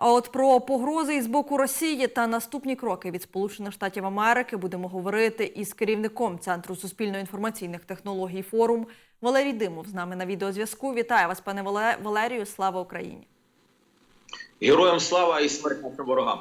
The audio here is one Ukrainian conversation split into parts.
А от про погрози із боку Росії та наступні кроки від Сполучених Штатів Америки будемо говорити із керівником Центру суспільно-інформаційних технологій форум Валерій Димов з нами на відеозв'язку. Вітаю вас, пане Вале- Валерію. Слава Україні! Героям слава і смерть ворогам.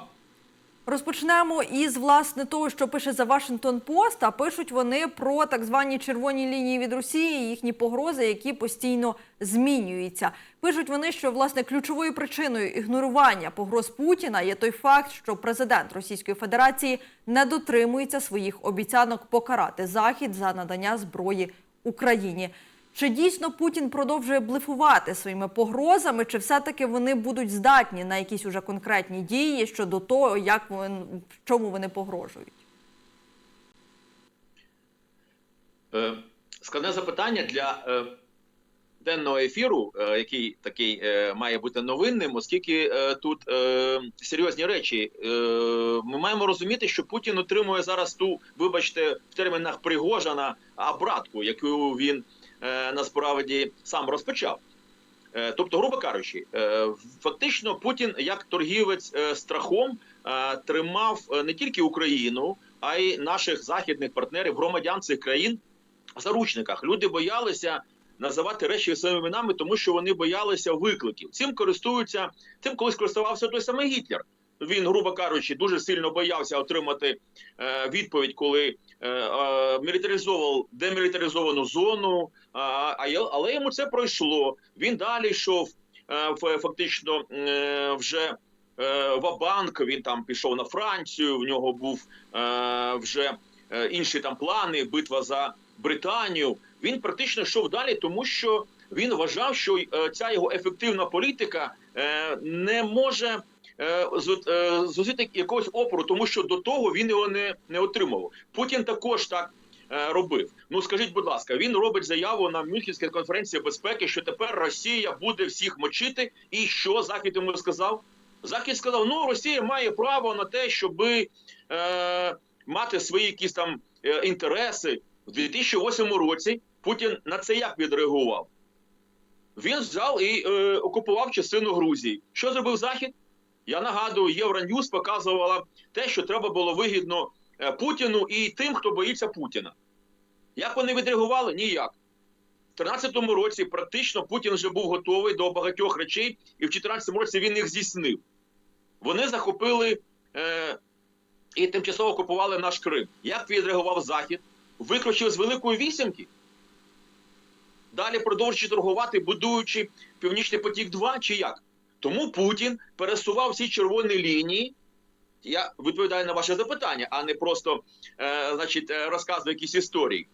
Розпочнемо із власне того, що пише за Вашингтон Пост. А пишуть вони про так звані червоні лінії від Росії, їхні погрози, які постійно змінюються. Пишуть вони, що власне ключовою причиною ігнорування погроз Путіна є той факт, що президент Російської Федерації не дотримується своїх обіцянок покарати Захід за надання зброї Україні. Чи дійсно Путін продовжує блефувати своїми погрозами, чи все-таки вони будуть здатні на якісь уже конкретні дії щодо того, як вони, чому вони погрожують? Е, Складне запитання для е, денного ефіру, е, який такий е, має бути новинним, оскільки е, тут е, серйозні речі. Е, Ми маємо розуміти, що Путін отримує зараз ту, вибачте, в термінах Пригожина обратку, яку він насправді сам розпочав. Е, Тобто, грубо кажучи, е, фактично Путін як торгівець е, страхом е, тримав е, не тільки Україну, а й наших західних партнерів, громадян цих країн в заручниках. Люди боялися називати речі своїми іменами, тому що вони боялися викликів. Цим користуються, цим колись користувався той самий Гітлер. Він, грубо кажучи, дуже сильно боявся отримати е, відповідь, коли е, мілітаризовував демілітаризовану зону. А, але йому це пройшло. Він далі йшов е, фактично е, вже е, в банк Він там пішов на Францію. В нього був вже інші там плани, битва за Британію. Він практично йшов далі, тому що він вважав, що ця його ефективна політика не може е, е, зустріти якогось опору, тому що до того він його не, не отримував. Путін також так е, робив. Ну скажіть, будь ласка, він робить заяву на Мюнхенській конференції безпеки, що тепер Росія буде всіх мочити. І що Захід йому сказав? Захід сказав: ну Росія має право на те, щоби е, мати свої якісь там е, інтереси. У 2008 році Путін на це як відреагував? Він взяв і е, окупував частину Грузії. Що зробив Захід? Я нагадую, Євроньюз показувала те, що треба було вигідно е, Путіну і тим, хто боїться Путіна. Як вони відреагували? Ніяк. В 2013 році практично Путін вже був готовий до багатьох речей, і в 2014 році він їх здійснив. Вони захопили е, і тимчасово окупували наш Крим. Як відреагував Захід? Виключив з Великої вісімки. Далі продовжуючи торгувати, будуючи Північний потік 2 чи як? Тому Путін пересував всі червоні лінії. Я відповідаю на ваше запитання, а не просто е, значить, е, розказую якісь історії.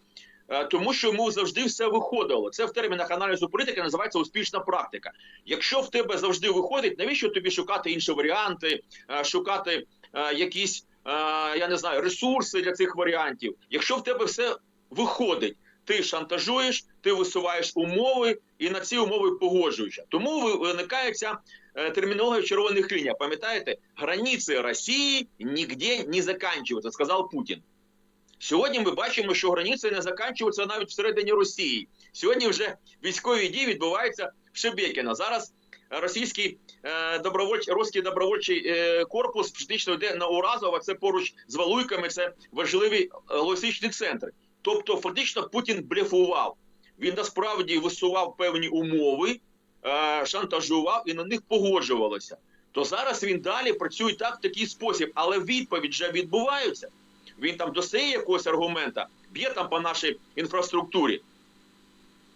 Е, тому що йому завжди все виходило. Це в термінах аналізу політики називається успішна практика. Якщо в тебе завжди виходить, навіщо тобі шукати інші варіанти, е, шукати е, якісь, е, я не знаю, ресурси для цих варіантів? Якщо в тебе все виходить, ти шантажуєш, ти висуваєш умови і на ці умови погоджуєшся. Тому ви- виникає ця е, термінологія червоних ліній. Пам'ятаєте, границі Росії ніде не закінчуються, сказав Путін. Сьогодні ми бачимо, що границі не закінчуються навіть всередині Росії. Сьогодні вже військові дії відбуваються в Шебекіно. Зараз російський е, добровольчий російський добровольчий е, корпус фактично йде на Уразово. Це поруч з Валуйками. Це важливі е, логістичні центри. Тобто, фактично, Путін блефував. Він насправді висував певні умови, е, шантажував і на них погоджувалося. То зараз він далі працює так в такий спосіб, але відповідь вже відбувається. Він там достає якогось аргумента, б'є там по нашій інфраструктурі.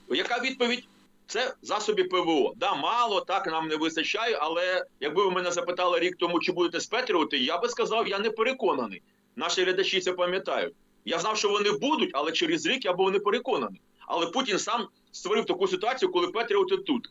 Яка відповідь? Це засоби ПВО. Да, мало, так нам не вистачає, але якби ви мене запитали рік тому, чи будете спетрювати, я би сказав, я не переконаний. Наші глядачі це пам'ятають. Я знав, що вони будуть, але через рік я був не переконаний. Але Путін сам створив таку ситуацію, коли Петріоти тут.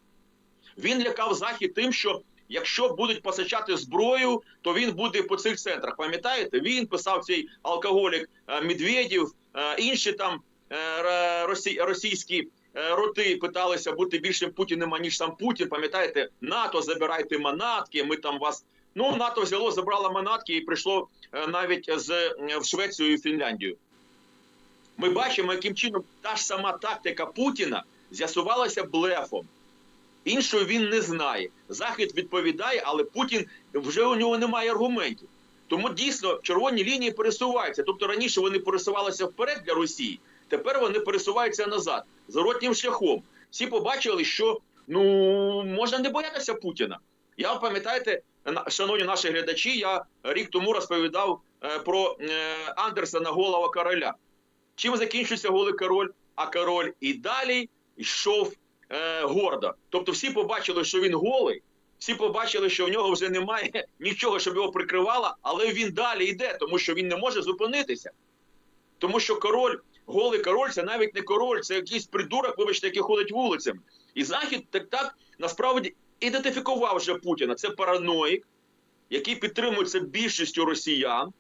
Він лякав Захід тим, що якщо будуть постачати зброю, то він буде по цих центрах. Пам'ятаєте? Він писав цей алкоголік е, Медведєв, е, інші там е, російські роти питалися бути більшим Путіним, аніж сам Путін. Пам'ятаєте, НАТО забирайте манатки. Ми там вас. Ну, НАТО взяло, забрало манатки і прийшло е, навіть з е, в Швецію і Фінляндію. Ми бачимо, яким чином та ж сама тактика Путіна з'ясувалася блефом. Іншого він не знає. Захід відповідає, але Путін вже у нього немає аргументів. Тому дійсно червоні лінії пересуваються. Тобто раніше вони пересувалися вперед для Росії, тепер вони пересуваються назад зворотнім шляхом. Всі побачили, що ну можна не боятися Путіна. Я пам'ятаєте, шановні наші глядачі, я рік тому розповідав е, про е, Андерсена голова короля. Чим закінчився голий король? А король і далі йшов е, гордо. Тобто всі побачили, що він голий, всі побачили, що в нього вже немає нічого, щоб його прикривало, але він далі йде, тому що він не може зупинитися. Тому що король, голий король, це навіть не король, це якийсь придурок, вибачте, який ходить вулицями. І Захід так так насправді ідентифікував вже Путіна. Це параноїк, який підтримується більшістю росіян,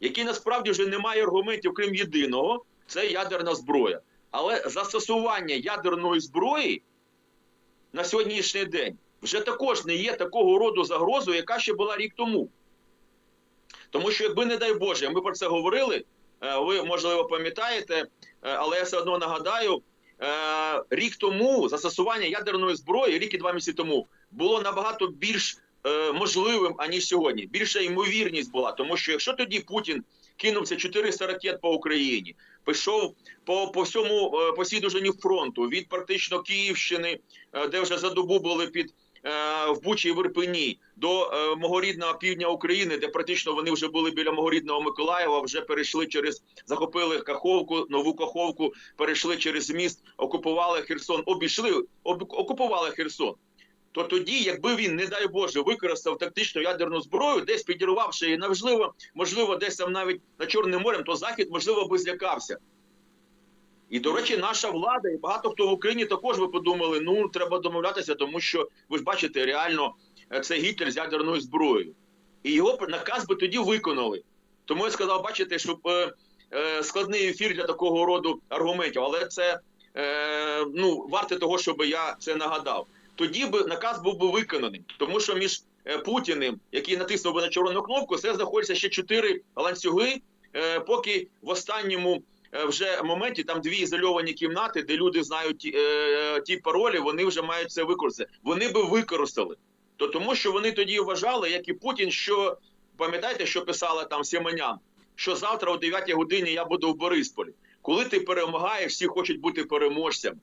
який насправді вже не має аргументів, крім єдиного, це ядерна зброя. Але застосування ядерної зброї на сьогоднішній день вже також не є такого роду загрозою, яка ще була рік тому. Тому що, якби, не дай Боже, ми про це говорили, е, ви можливо пам'ятаєте, е, але я все одно нагадаю, рік тому застосування ядерної зброї, рік і два місяці тому, було набагато більш е, можливим, аніж сьогодні. Більша ймовірність була, тому що якщо тоді Путін кинувся 400 ракет по Україні, пішов по, по всьому е, по всій фронту від практично Київщини, е, де вже за добу були під е, в Бучі і в Ірпені, до е, мого рідного півдня України, де практично вони вже були біля мого рідного Миколаєва, вже перейшли через захопили Каховку, нову Каховку, перейшли через міст, окупували Херсон, обійшли, об, окупували Херсон. То тоді, якби він, не дай Боже, використав тактичну ядерну зброю, десь підірвавши її, можливо, можливо, десь там навіть над Чорним морем, то Захід, можливо, би злякався. І, до речі, наша влада і багато хто в Україні також ви подумали, ну треба домовлятися, тому що ви ж бачите, реально е, це Гітлер з ядерною зброєю. І його наказ би тоді виконали. Тому я сказав, бачите, що е, е, складний ефір для такого роду аргументів, але це е, ну, варте того, щоб я це нагадав. Тоді би наказ був би виконаний, тому що між е, Путіним, який натиснув би на червону кнопку, це знаходяться ще чотири ланцюги, е, поки в останньому вже моменті там дві ізольовані кімнати, де люди знають ті, е, ті паролі, вони вже мають це використати. Вони би використали. То тому, що вони тоді вважали, як і Путін, що пам'ятаєте, що писала там Сімонян, що завтра о 9 годині я буду в Борисполі. Коли ти перемагаєш, всі хочуть бути переможцями.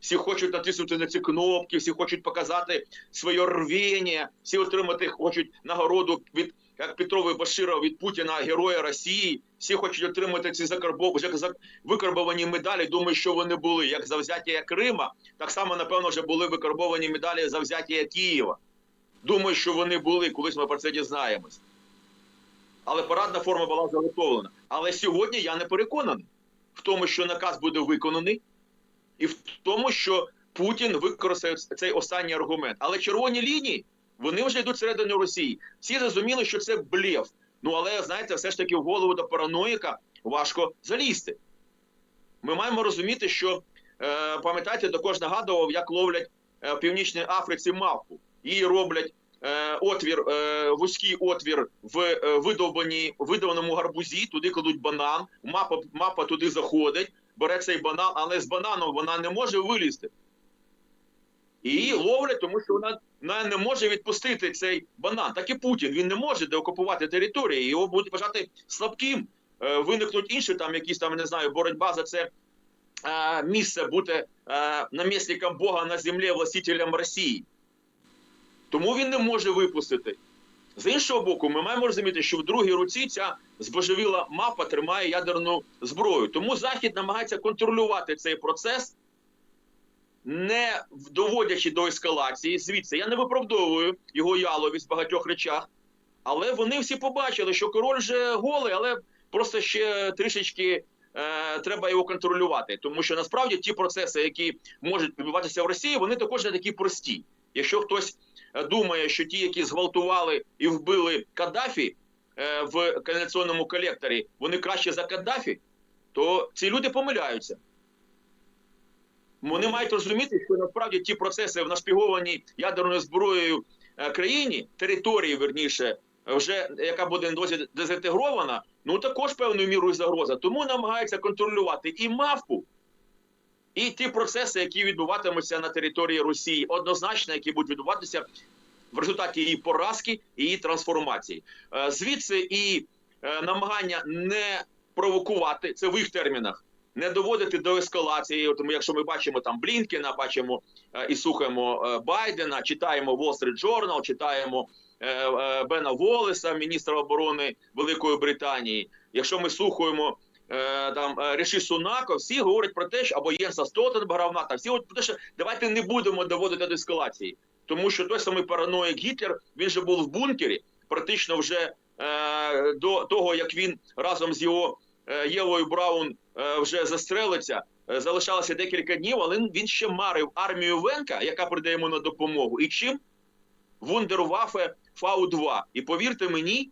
Всі хочуть натиснути на ці кнопки, всі хочуть показати своє рвіння, всі отримати хочуть нагороду від як Петрова і Баширов від Путіна, героя Росії. Всі хочуть отримати ці викарбовані медалі. Думаю, що вони були як за взяття Крима, так само напевно вже були викарбовані медалі за взяття Києва. Думаю, що вони були, колись ми про це дізнаємось. Але парадна форма була заготовлена. Але сьогодні я не переконаний в тому, що наказ буде виконаний, і в тому, що Путін використає цей останній аргумент. Але червоні лінії вони вже йдуть всередину Росії. Всі зрозуміли, що це блєв. Ну але знаєте, все ж таки в голову до параноїка важко залізти. Ми маємо розуміти, що е, пам'ятаєте, також нагадував, як ловлять е, в Північній Африці мавпу. Її роблять е, отвір, е, вузький отвір в е, видовбаній, видованому гарбузі, туди кладуть банан, мапа, мапа туди заходить, бере цей банан, але з бананом вона не може вилізти. І її ловлять, тому що вона, вона не може відпустити цей банан. Так і Путін він не може деокупувати території. Його будуть вважати слабким. Е, виникнуть інші там якісь там не знаю, боротьба за це е, місце бути е, намісником Бога на землі, властителем Росії. Тому він не може випустити. З іншого боку, ми маємо розуміти, що в другій руці ця збожевіла мапа тримає ядерну зброю. Тому Захід намагається контролювати цей процес, не доводячи до ескалації. Звідси я не виправдовую його яловість в багатьох речах, але вони всі побачили, що король вже голий, але просто ще трішечки е, треба його контролювати. Тому що насправді ті процеси, які можуть відбуватися в Росії, вони також не такі прості. Якщо хтось е, думає, що ті, які зґвалтували і вбили Каддафі е, в каналізаційному колекторі, вони краще за Каддафі, то ці люди помиляються. Вони мають розуміти, що насправді ті процеси в нашпігованій ядерною зброєю е, країні, території, верніше, вже яка буде досі дезінтегрована, ну також певною мірою загроза. Тому намагаються контролювати і мавпу, і ті процеси, які відбуватимуться на території Росії, однозначно, які будуть відбуватися в результаті її поразки і її трансформації. Е, Звідси і е, намагання не провокувати це в їх термінах. Не доводити до ескалації. Ми, якщо ми бачимо там Блінкена, бачимо е, і слухаємо е, Байдена, читаємо Wall Street Journal, читаємо е, е, Бена Волеса, міністра оборони Великої Британії. Якщо ми слухаємо е, там е, Ріші Сунако, всі говорять про те, що або Єнса Столтенберга, та всі говорять про те, що давайте не будемо доводити до ескалації, тому що той самий параноїк Гітлер він же був в бункері, практично вже е, до того як він разом з його е, Євою Браун е, вже застрелиться. е, Залишалося декілька днів, але він- ще марив армію Венка, яка прийде йому на допомогу. І чим? Вундервафе Фау-2. І повірте мені,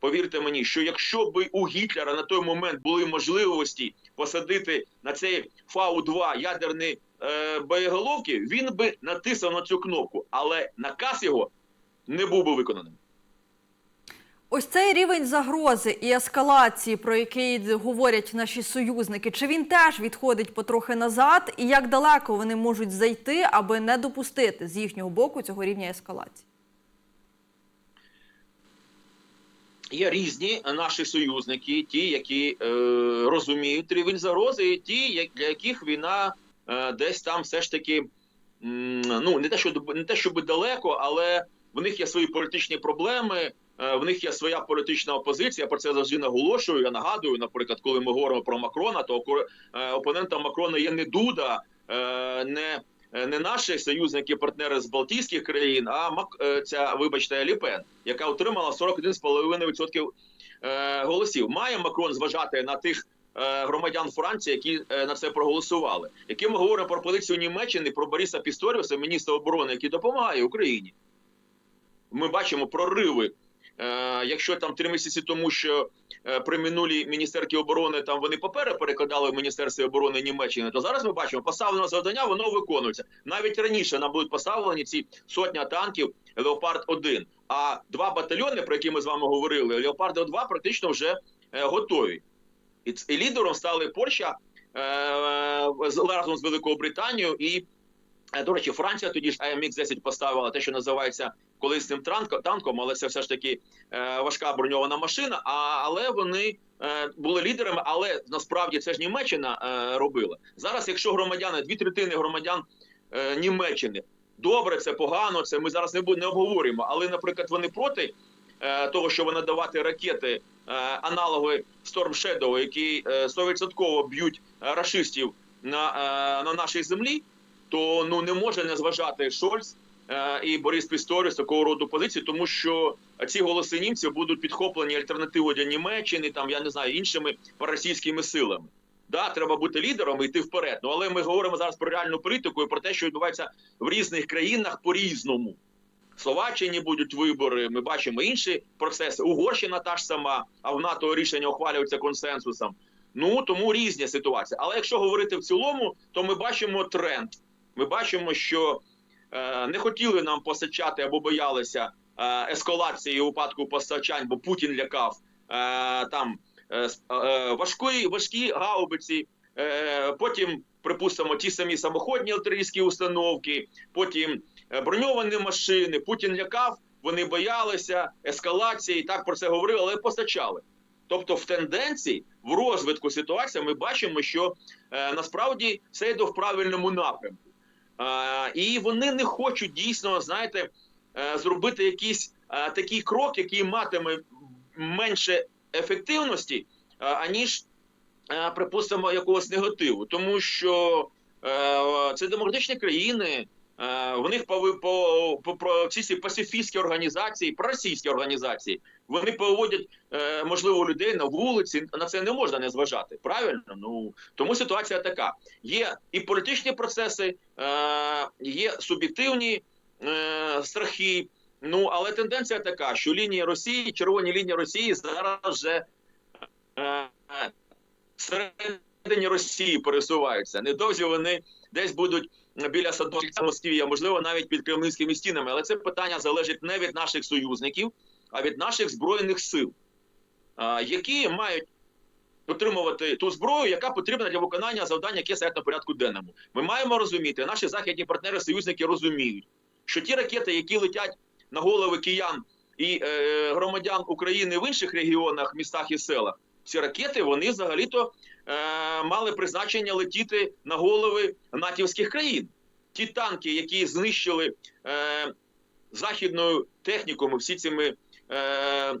повірте мені, що якщо би у Гітлера на той момент були можливості посадити на цей Фау-2 ядерні е, боєголовки, він би натиснув на цю кнопку, але наказ його не був би виконаним. Ось цей рівень загрози і ескалації, про який говорять наші союзники, чи він теж відходить потрохи назад, і як далеко вони можуть зайти, аби не допустити з їхнього боку цього рівня ескалації? Є різні наші союзники, ті, які е, розуміють рівень загрози, і ті, для яких війна е, десь там все ж таки ну не те, що не те, щоб далеко, але в них є свої політичні проблеми. Е, В них є своя політична опозиція. Про це завжди наголошую. Я нагадую, наприклад, коли ми говоримо про Макрона, то е, опонентом Макрона є не Дуда, е, не, не наші союзники, партнери з Балтійських країн, а ця, вибачте, Ліпен, яка отримала 41,5% е, голосів. Має Макрон зважати на тих громадян Франції, які на це проголосували. Які ми говоримо про позицію Німеччини, про Бориса Пісторіуса, міністра оборони, який допомагає Україні. Ми бачимо прориви. Е, якщо там три місяці тому, що е, при минулій міністерки оборони там вони папери перекладали в Міністерстві оборони Німеччини, то зараз ми бачимо поставлене завдання, воно виконується. Навіть раніше нам будуть поставлені ці сотня танків Леопард 1 А два батальйони, про які ми з вами говорили, Леопард 2 практично вже е, готові. І, лідером стали Польща разом з Великою Британією і. Е, До речі, Франція тоді ж амх 10 поставила те, що називається колисним танком, але це все ж таки е, важка броньована машина. А, але вони е, були лідерами, але насправді це ж Німеччина е, робила. Зараз, якщо громадяни, дві третини громадян е, Німеччини, добре, це погано, це ми зараз не, не обговорюємо. Але, наприклад, вони проти е, того, щоб надавати ракети е, аналоги Storm Shadow, які е, 100% б'ють е, рашистів на, е, на нашій землі, то ну не може не зважати Шольц е, і Борис Пісторіс такого роду позиції, тому що ці голоси німців будуть підхоплені альтернативою для Німеччини, там я не знаю іншими російськими силами. Да, треба бути лідером і йти вперед. Ну але ми говоримо зараз про реальну політику і про те, що відбувається в різних країнах по-різному. В Словаччині будуть вибори. Ми бачимо інші процеси. Угорщина та ж сама, а в НАТО рішення ухвалюються консенсусом. Ну тому різні ситуації. Але якщо говорити в цілому, то ми бачимо тренд. Ми бачимо, що е, не хотіли нам постачати або боялися е, ескалації у випадку постачань, бо Путін лякав е, там е, е, важкі, важкі гаубиці. Е, потім, припустимо, ті самі самоходні артилерійські установки, потім е, броньовані машини. Путін лякав, вони боялися ескалації, так про це говорили, але постачали. Тобто, в тенденції, в розвитку ситуації, ми бачимо, що е, насправді все йде в правильному напрямку. І вони не хочуть дійсно, знаєте, е, зробити якийсь е, такий крок, який матиме менше ефективності, е, аніж, припустимо, якогось негативу. Тому що це демократичні країни. В них по, по, по, по ці всі пацифістські організації, проросійські організації, вони поводять е, можливо людей на вулиці. На це не можна не зважати. Правильно? Ну тому ситуація така: є і політичні процеси, е, є суб'єктивні е, страхи. Ну але тенденція така, що лінії Росії, червоні лінії Росії зараз вже всередині Росії пересуваються. Недовзі вони десь будуть біля Садовська Москві, а можливо навіть під кремлівськими стінами. Але це питання залежить не від наших союзників, а від наших збройних сил, які мають отримувати ту зброю, яка потрібна для виконання завдань, яке стоять на порядку денному. Ми маємо розуміти, наші західні партнери-союзники розуміють, що ті ракети, які летять на голови киян і е, громадян України в інших регіонах, містах і селах, ці ракети вони взагалі-то е, мали призначення летіти на голови натівських країн. Ті танки, які знищили е, західною технікою, всі цими е,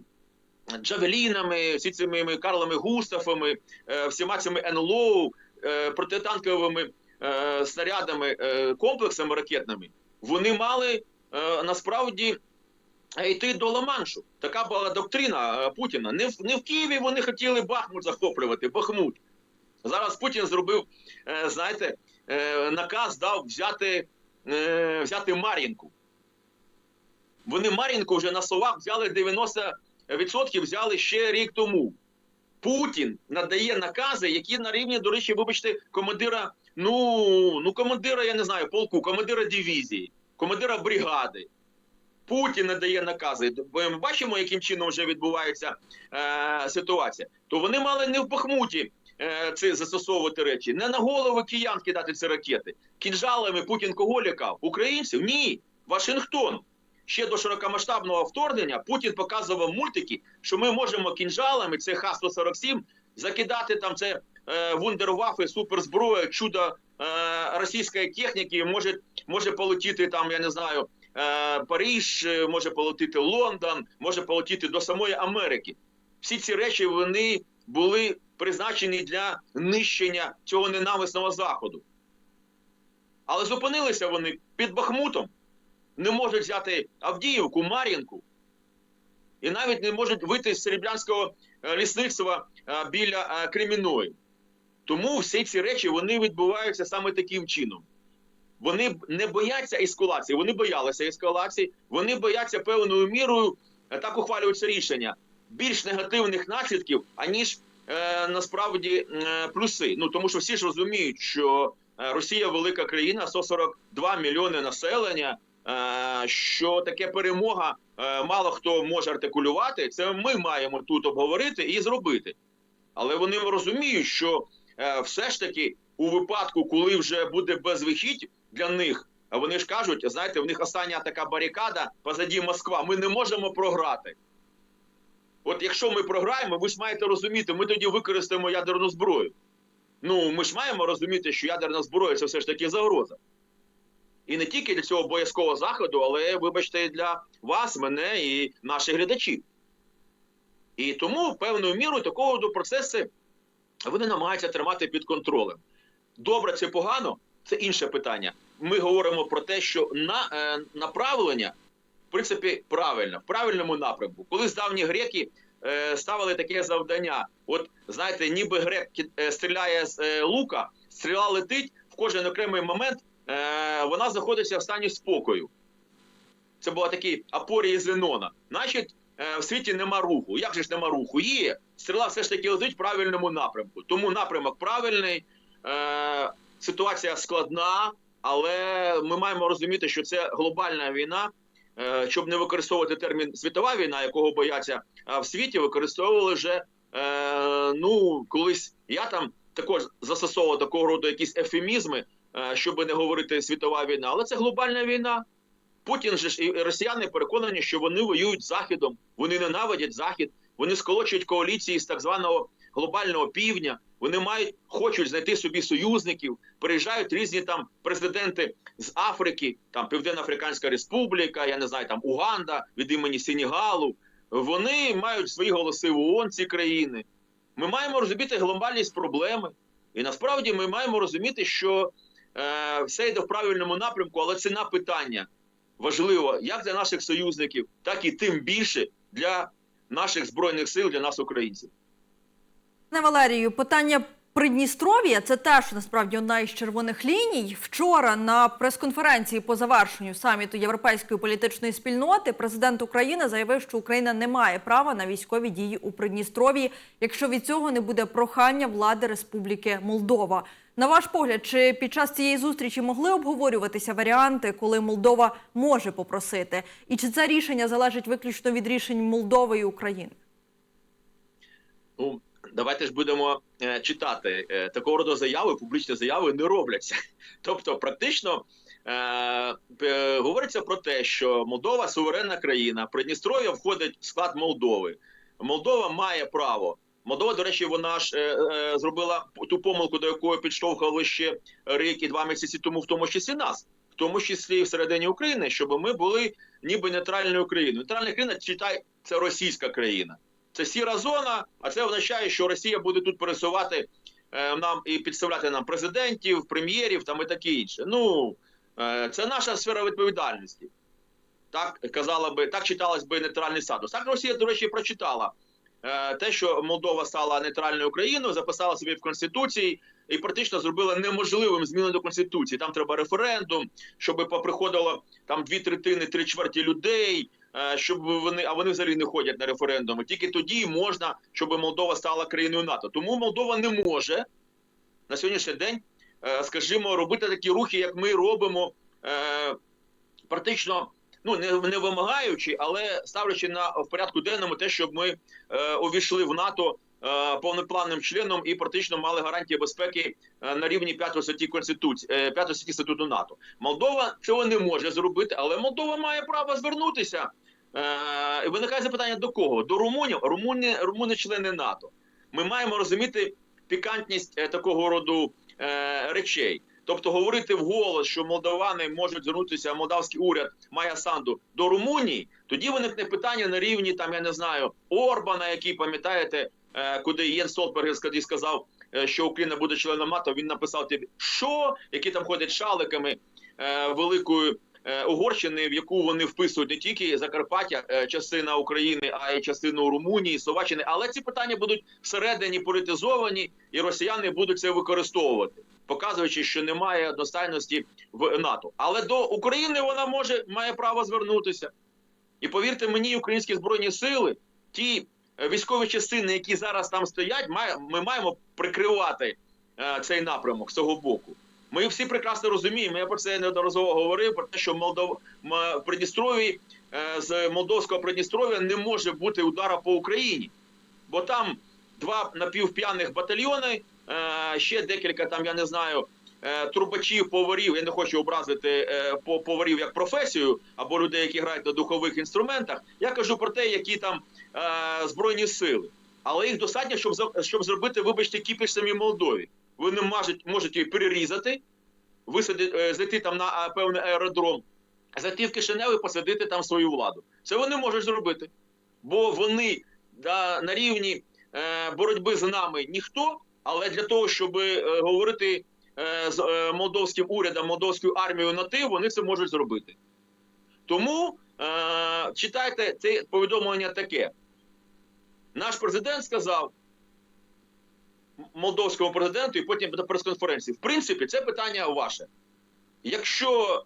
джавелінами, всі цими Карлами Густафами, е, всіма цими НЛО, е, протитанковими е, снарядами, комплексами ракетними, вони мали насправді йти до Ла-Маншу. Така була доктрина Путіна. Не в, не в Києві вони хотіли Бахмут захоплювати, Бахмут. Зараз Путін зробив, знаєте, наказ дав взяти, взяти Мар'їнку. Вони Мар'їнку вже на словах взяли 90% взяли ще рік тому. Путін надає накази, які на рівні, до речі, вибачте, командира, ну, ну командира, я не знаю, полку, командира дивізії, командира бригади. Путін надає накази. Ми бачимо, яким чином вже відбувається е, ситуація. То вони мали не в Бахмуті е, це застосовувати речі, не на голови киян кидати ці ракети. Кінжалами Путін кого лякав? Українців? Ні. Вашингтон. Ще до широкомасштабного вторгнення Путін показував мультики, що ми можемо кінжалами, це Х-147, закидати там це е, вундервафи, суперзброя, чудо е, російської техніки, може, може полетіти там, я не знаю, е, Париж, може полетіти Лондон, може полетіти до самої Америки. Всі ці речі вони були призначені для нищення цього ненависного заходу. Але зупинилися вони під Бахмутом, не можуть взяти Авдіївку, Мар'їнку, і навіть не можуть вийти з Серебрянського е, лісництва е, біля е, Креміної. Тому всі ці речі вони відбуваються саме таким чином. Вони не бояться ескалації, вони боялися ескалації, вони бояться певною мірою, так ухвалюються рішення більш негативних наслідків, аніж е, насправді е, плюси. Ну тому що всі ж розуміють, що Росія велика країна, 142 мільйони населення. Е, Що таке перемога е, мало хто може артикулювати, це ми маємо тут обговорити і зробити. Але вони розуміють, що е, все ж таки у випадку, коли вже буде безвихідь для них, вони ж кажуть, знаєте, в них остання така барикада позаді Москва. Ми не можемо програти. От якщо ми програємо, ви ж маєте розуміти, ми тоді використаємо ядерну зброю. Ну, ми ж маємо розуміти, що ядерна зброя це все ж таки загроза. І не тільки для цього обов'язкового заходу, але, вибачте, і для вас, мене і наших глядачів. І тому певною мірою такого до процеси вони намагаються тримати під контролем. Добре, це погано, це інше питання. Ми говоримо про те, що на, е, направлення, в принципі, правильно, в правильному напрямку. Колись давні греки е, ставили таке завдання: от знаєте, ніби грек е, стріляє з е, лука, стріла летить в кожен окремий момент, е, вона знаходиться в стані спокою. Це була такі апорії Зенона. Значить, е, в світі нема руху. Як же ж нема руху? Є. Стріла все ж таки летить в правильному напрямку. Тому напрямок правильний, е, ситуація складна, але ми маємо розуміти, що це глобальна війна. Е, щоб не використовувати термін світова війна, якого бояться в світі, використовували вже е, ну колись. Я там також застосовував такого роду якісь ефемізми, щоб не говорити світова війна, але це глобальна війна. Путін же ж і росіяни переконані, що вони воюють з Західом, вони ненавидять Захід, вони сколочують коаліції з так званого глобального півдня. Вони мають хочуть знайти собі союзників, приїжджають різні там президенти з Африки, там Південно-Африканська Республіка, я не знаю, там Уганда від імені Сенігалу. Вони мають свої голоси в ООН, ці країни. Ми маємо розуміти глобальність проблеми, і насправді ми маємо розуміти, що е, все йде в правильному напрямку, але ціна питання важливо як для наших союзників, так і тим більше для наших збройних сил, для нас, українців. Пане Валерію, питання Придністров'я це теж насправді одна із червоних ліній. Вчора на прес-конференції по завершенню саміту європейської політичної спільноти президент України заявив, що Україна не має права на військові дії у Придністров'ї, якщо від цього не буде прохання влади Республіки Молдова. На ваш погляд, чи під час цієї зустрічі могли обговорюватися варіанти, коли Молдова може попросити, і чи це рішення залежить виключно від рішень Молдови і України? Ну, давайте ж будемо е, читати е, такого роду заяви, публічні заяви не робляться. Тобто, практично е, е, говориться про те, що Молдова суверенна країна, Придністров'я входить в склад Молдови. Молдова має право. Молдова, до речі, вона ж е, е, зробила ту помилку, до якої підштовхували ще рік і два місяці тому, в тому числі нас, в тому числі і всередині України, щоб ми були ніби нейтральною країною. Нейтральна країна, читай, це російська країна. Це сіра зона, а це означає, що Росія буде тут пересувати е, нам і підставляти нам президентів, прем'єрів там і таке інше. Ну е, це наша сфера відповідальності. Так казала би, так читалось би нейтральний статус. Так Росія, до речі, прочитала е, те, що Молдова стала нейтральною країною, записала собі в конституції і практично зробила неможливим зміни до конституції. Там треба референдум, щоб поприходило там дві третини, три чверті людей. Е, Щоб вони, а вони взагалі не ходять на референдуми. Тільки тоді можна, щоб Молдова стала країною НАТО. Тому Молдова не може на сьогоднішній день, е, скажімо, робити такі рухи, як ми робимо, е, практично ну не, не вимагаючи, але ставлячи на в порядку денному те, щоб ми увійшли в НАТО повнопланним членом і практично мали гарантії безпеки е, на рівні 5 статті Конституції, е, 5 статті статуту НАТО. Молдова цього не може зробити, але Молдова має право звернутися. Е, виникає запитання до кого? До румунів. Румуни, румуни члени НАТО. Ми маємо розуміти пікантність е, такого роду е, речей. Тобто говорити вголос, що молдавани можуть звернутися, молдавський уряд має санду до Румунії, тоді виникне питання на рівні там, я не знаю, Орбана, який пам'ятаєте, е, куди Єн Столтберг тоді сказав, е, що Україна буде членом НАТО. Він написав тобі, що які там ходять шаликами е, великої е, Угорщини, в яку вони вписують не тільки Закарпаття, е, частина України, а й частину Румунії, Словаччини. Але ці питання будуть всередині політизовані, і росіяни будуть це використовувати, показуючи, що немає одностайності в НАТО. Але до України вона може має право звернутися. І повірте мені, українські збройні сили, ті е, військові частини, які зараз там стоять, ми маємо прикривати е, цей напрямок з цього боку. Ми всі прекрасно розуміємо. Я про це неодноразово говорив про те, що Молдов Придністров'ї е, з Молдовського Придністров'я не може бути удара по Україні, бо там два напівп'яних батальйони, е, ще декілька там, я не знаю, е, трубачів, поварів. Я не хочу образити е, поварів як професію або людей, які грають на духових інструментах. Я кажу про те, які там е, збройні сили. Але їх достатньо, щоб щоб зробити, вибачте, кіпіш самій Молдові. Вони можуть, можуть її перерізати, висадити, е, зайти там на певний аеродром, зайти в Кишинев і посадити там свою владу. Це вони можуть зробити. Бо вони да, на рівні е, боротьби з нами ніхто, але для того, щоб е, говорити е, з е, молдовським урядом, молдовською армією на ти, вони це можуть зробити. Тому е, читайте це повідомлення таке. Наш президент сказав молдовському президенту і потім на прес-конференції. В принципі, це питання ваше. Якщо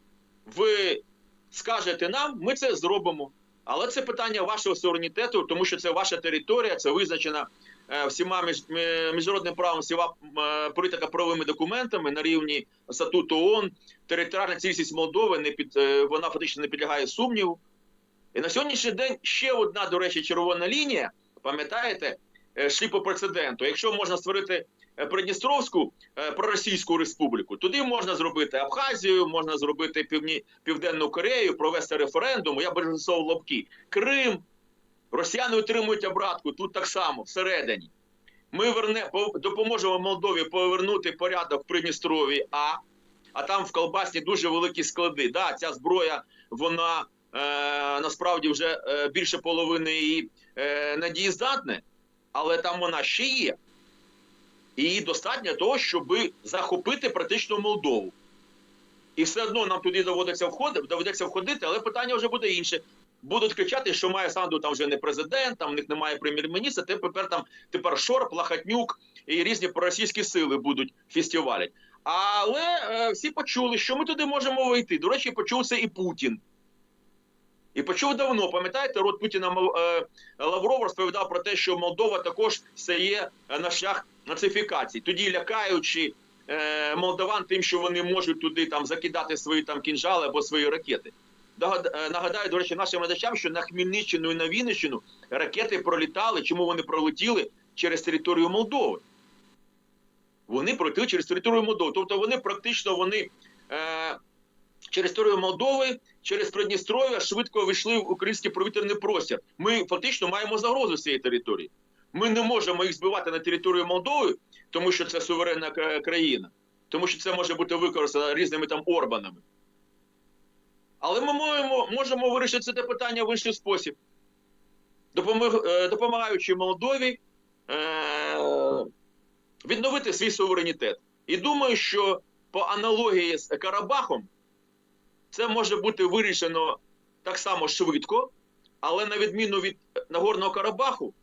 ви скажете нам, ми це зробимо. Але це питання вашого суверенітету, тому що це ваша територія, це визначена е, всіма е, міжнародним правом, всіма е, політико-правовими документами на рівні статуту ООН. Територіальна цілісність Молдови не під е, вона фактично не підлягає сумніву. І на сьогоднішній день ще одна, до речі, червона лінія. Пам'ятаєте, йшли по прецеденту. Якщо можна створити Придністровську проросійську республіку, туди можна зробити Абхазію, можна зробити Півні, Південну Корею, провести референдум. Я засовував лобки. Крим. Росіяни отримують обратку тут так само, всередині. Ми верне, допоможемо Молдові повернути порядок в Придністрові, а, а там в Колбасні дуже великі склади. Да, ця зброя, вона е, насправді вже е, більше половини її е, надієздатне, але там вона ще є. І її достатньо того, щоб захопити практично Молдову. І все одно нам туди доводиться входити, доведеться входити, але питання вже буде інше. Будуть кричати, що має Санду там вже не президент, там в них немає прем'єр-міністра. Тепер там тепер Шорп, Лахатнюк і різні проросійські сили будуть фестивалять. Але е, всі почули, що ми туди можемо вийти. До речі, почув це і Путін. І почув давно, пам'ятаєте, рот Путіна е, Лавров розповідав про те, що Молдова також стає е, на шлях нацифікації, тоді лякаючи е, молдаван тим, що вони можуть туди там закидати свої там кінжали або свої ракети. Е, Нагадаю, до речі, нашим глядачам, що на Хмельниччину і на Вінниччину ракети пролітали. Чому вони пролетіли? через територію Молдови. Вони пройти через територію Молдови. Тобто вони практично вони е, через територію Молдови, через Придністров'я швидко вийшли в український повітряний простір. Ми фактично маємо загрозу цієї території. Ми не можемо їх збивати на територію Молдови, тому що це суверенна країна, тому що це може бути використано різними там орбанами. Але ми можемо, можемо вирішити це питання в інший спосіб, е, допомагаючи Молдові е, відновити свій суверенітет. І думаю, що по аналогії з Карабахом це може бути вирішено так само швидко, але на відміну від Нагорного Карабаху,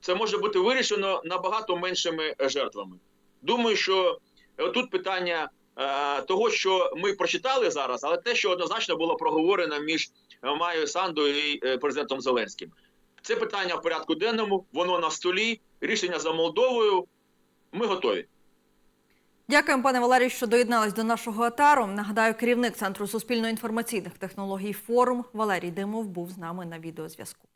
це може бути вирішено набагато меншими жертвами. Думаю, що е, тут питання того, що ми прочитали зараз, але те, що однозначно було проговорено між е, Майою Сандою і е, президентом Зеленським. Це питання в порядку денному, воно на столі, рішення за Молдовою. Ми готові. Дякуємо, пане Валерію, що доєднались до нашого етару. Нагадаю, керівник Центру суспільно-інформаційних технологій форум Валерій Димов був з нами на відеозв'язку.